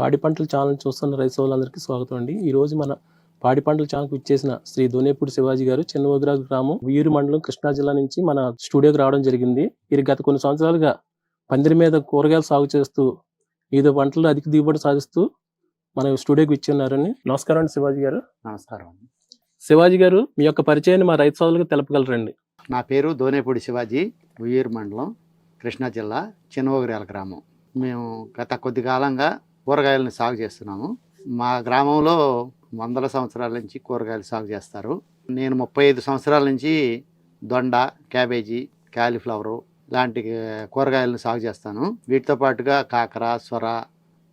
పాడి పంటల ఛానల్ చూస్తున్న రైతు సోదరులందరికీ స్వాగతం అండి. ఈ రోజు మన పాడి పంటల ఛానల్కి ఇచ్చేసిన శ్రీ దోనేపూడి శివాజీ గారు చిన్నవగ్రా గ్రామం వీరు మండలం కృష్ణా జిల్లా నుంచి మన స్టూడియోకి రావడం జరిగింది. వీరు గత కొన్ని సంవత్సరాలుగా పందిరి మీద కూరగాయలు సాగు చేస్తూ వివిధ పంటలు అధిక దిగుబడి సాధిస్తూ మన స్టూడియోకి ఇచ్చి ఉన్నారని నమస్కారం అండి శివాజీ గారు. నమస్కారం శివాజీ గారు మీ యొక్క పరిచయాన్ని మా రైతు సోదరులకు తెలపగలరండి. నా పేరు దోనేపూడి శివాజీ ఉయ్యూరు మండలం కృష్ణా జిల్లా చిన్నవగిరాల గ్రామం. మేము గత కొద్ది కాలంగా కూరగాయలను సాగు చేస్తున్నాము. మా గ్రామంలో వందల సంవత్సరాల నుంచి కూరగాయలు సాగు చేస్తారు. నేను ముప్పై ఐదు సంవత్సరాల నుంచి దొండ క్యాబేజీ క్యాలీఫ్లవరు ఇలాంటి కూరగాయలను సాగు చేస్తాను. వీటితో పాటుగా కాకర సొర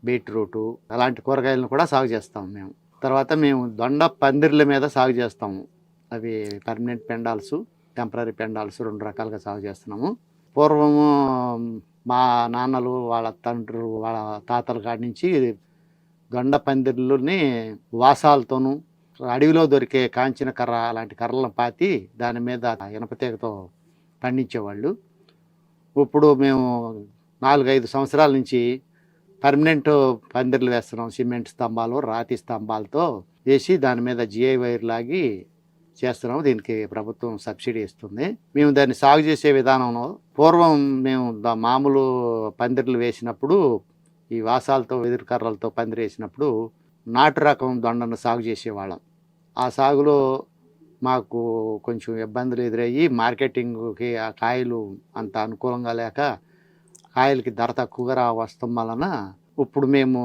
బీట్రూటు అలాంటి కూరగాయలను కూడా సాగు చేస్తాము మేము. తర్వాత మేము దొండ పందిర్ల మీద సాగు చేస్తాము. అవి పర్మనెంట్ పెండాల్స్ టెంపరీ పెండాల్స్ రెండు రకాలుగా సాగు చేస్తున్నాము. పూర్వము మా నాన్నలు వాళ్ళ తండ్రులు వాళ్ళ తాతల కాడి నుంచి గండ పందిర్లని వాసాలతోనూ అడవిలో దొరికే కాంచిన కర్ర అలాంటి కర్రలను పాతి దాని మీద ఇనపతీగతో పండించేవాళ్ళు. ఇప్పుడు మేము నాలుగైదు సంవత్సరాల నుంచి పర్మనెంట్ పందిర్లు వేస్తున్నాం. సిమెంట్ స్తంభాలు రాతి స్తంభాలతో వేసి దాని మీద జిఐ వైర్ లాగి చేస్తున్నాము దీనికి ప్రభుత్వం సబ్సిడీ ఇస్తుంది. మేము దాన్ని సాగు చేసే విధానంలో పూర్వం మేము మామూలు పందిర్లు వేసినప్పుడు ఈ వాసాలతో ఎదురుకర్రలతో పందిరి వేసినప్పుడు నాటు రకం దొండను సాగు చేసేవాళ్ళం. ఆ సాగులో మాకు కొంచెం ఇబ్బందులు ఎదురయ్యి మార్కెటింగ్కి ఆ కాయలు అంత అనుకూలంగా లేక కాయలకి ధర తక్కువగా రా వస్తాం వలన ఇప్పుడు మేము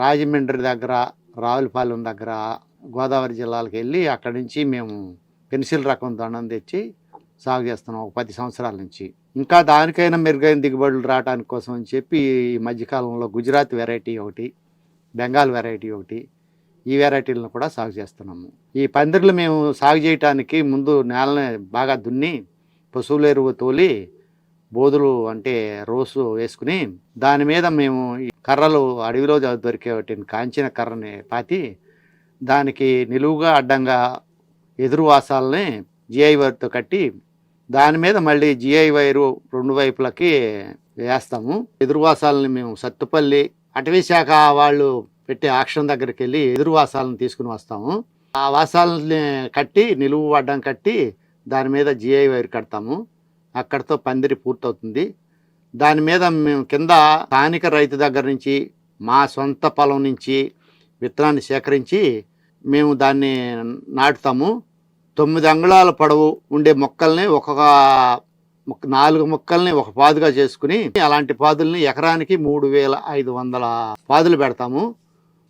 రాజమండ్రి దగ్గర రావులపాలెం దగ్గర గోదావరి జిల్లాలకు వెళ్ళి అక్కడి నుంచి మేము పెన్సిల్ రకం దొండం తెచ్చి సాగు చేస్తున్నాం ఒక పది సంవత్సరాల నుంచి. ఇంకా దానికైనా మెరుగైన దిగుబడులు రావడానికి కోసం అని చెప్పి ఈ మధ్యకాలంలో గుజరాత్ వెరైటీ ఒకటి బెంగాల్ వెరైటీ ఒకటి ఈ వెరైటీలను కూడా సాగు చేస్తున్నాము. ఈ పందిర్లు మేము సాగు చేయటానికి ముందు నేలని బాగా దున్ని పశువుల ఎరువు తోలి బోధులు అంటే రోసు వేసుకుని దాని మీద మేము ఈ కర్రలు అడవిలో దొరికే వాటిని కాంచిన కర్రని పాతి దానికి నిలువుగా అడ్డంగా ఎదురు వాసాలని జిఐ వైర్తో కట్టి దాని మీద మళ్ళీ జిఐ వైరు రెండు వైపులకి వేస్తాము. ఎదురువాసాలని మేము సత్తుపల్లి అటవీ శాఖ వాళ్ళు పెట్టే ఆక్షన్ దగ్గరికి వెళ్ళి ఎదురువాసాలను తీసుకుని వస్తాము. ఆ వాసాలని కట్టి నిలువు అడ్డం కట్టి దాని మీద జిఐ వైర్ కడతాము. అక్కడితో పందిరి పూర్తవుతుంది. దాని మీద మేము కింద స్థానిక రైతు దగ్గర నుంచి మా సొంత పొలం నుంచి విత్తనాన్ని సేకరించి మేము దాన్ని నాటుతాము. తొమ్మిది అంగుళాల పొడవు ఉండే మొక్కల్ని ఒక్కొక్క నాలుగు మొక్కల్ని ఒక పాదుగా చేసుకుని అలాంటి పాదుల్ని ఎకరానికి మూడు వేల ఐదు వందల పాదులు పెడతాము.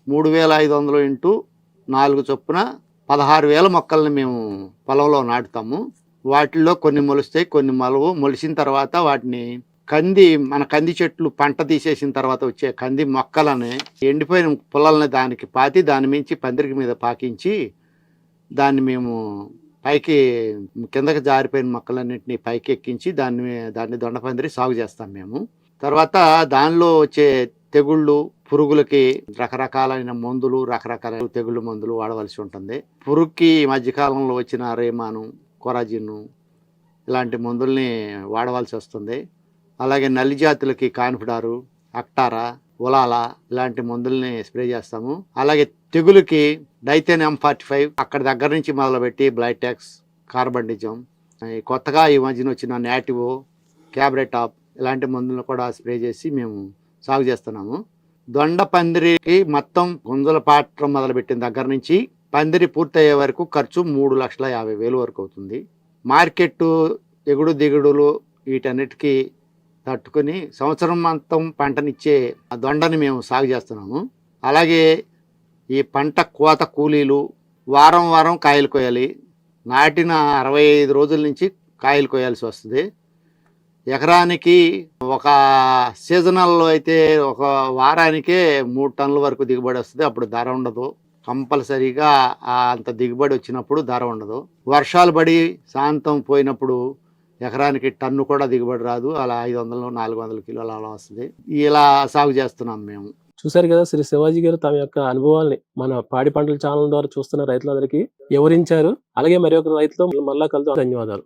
మూడు వేల ఐదు వందలు ఇంటూ నాలుగు చొప్పున పదహారు వేల మొక్కల్ని మేము పొలంలో నాటుతాము. వాటిల్లో కొన్ని మొలుస్తాయి కొన్ని మొలవు. మొలిసిన తర్వాత వాటిని కంది మన కంది చెట్లు పంట తీసేసిన తర్వాత వచ్చే కంది మొక్కలని ఎండిపోయిన పొలాలని దానికి పాతి దాని మించి పందిరికి మీద పాకించి దాన్ని మేము పైకి కిందకి జారిపోయిన మొక్కలన్నింటినీ పైకి ఎక్కించి దాన్ని దాన్ని దొండపందిరి సాగు చేస్తాం మేము. తర్వాత దానిలో వచ్చే తెగుళ్ళు పురుగులకి రకరకాలైన మందులు రకరకాల తెగుళ్ళు మందులు వాడవలసి ఉంటుంది. పురుగుకి ఈ మధ్యకాలంలో వచ్చిన రేమాను కొరాజిన్ను ఇలాంటి మందుల్ని వాడవలసి వస్తుంది. అలాగే నల్లి జాతులకి కాన్ఫిడారు అక్టారా ఉలాల ఇలాంటి మందుల్ని స్ప్రే చేస్తాము. అలాగే తెగులుకి డైతెన్ ఎం ఫార్టీ ఫైవ్ అక్కడ దగ్గర నుంచి మొదలుపెట్టి బ్లైటెక్స్ కార్బండిజం కొత్తగా ఈ మధ్యన వచ్చిన నాటివో క్యాబ్రెటాప్ ఇలాంటి మందులను కూడా స్ప్రే చేసి మేము సాగు చేస్తున్నాము. దొండ పందిరికి మొత్తం గుంజల పాత్ర మొదలుపెట్టిన దగ్గర నుంచి పందిరి పూర్తయ్యే వరకు ఖర్చు మూడు లక్షల యాభై వేలు వరకు అవుతుంది. మార్కెట్ ఎగుడు దిగుడులు వీటన్నిటికీ తట్టుకొని సంవత్సరం మొత్తం పంటనిచ్చే ఆ దొండని మేము సాగు చేస్తున్నాము. అలాగే ఈ పంట కోత కూలీలు వారం వారం కాయలు కోయాలి. నాటిన అరవై ఐదు రోజుల నుంచి కాయలు కోయాల్సి వస్తుంది. ఎకరానికి ఒక సీజనల్లో అయితే ఒక వారానికే మూడు టన్నుల వరకు దిగుబడి వస్తుంది. అప్పుడు ధర ఉండదు. కంపల్సరీగా అంత దిగుబడి వచ్చినప్పుడు ధర ఉండదు. వర్షాలు పడి శాంతం పోయినప్పుడు ఎకరానికి టన్ను కూడా దిగుబడి రాదు. అలా ఐదు వందలు నాలుగు వందల కిలోలు అలా వస్తుంది. ఇలా సాగు చేస్తున్నాం మేము. చూశారు కదా శ్రీ శివాజీ గారు తమ యొక్క అనుభవాల్ని. మన పాడి పంటల ఛానల్ ద్వారా చూస్తున్న రైతులందరికీ వివరించారు. అలాగే మరి ఒక రైతుతో మళ్ళా కలుద్దాం. ధన్యవాదాలు.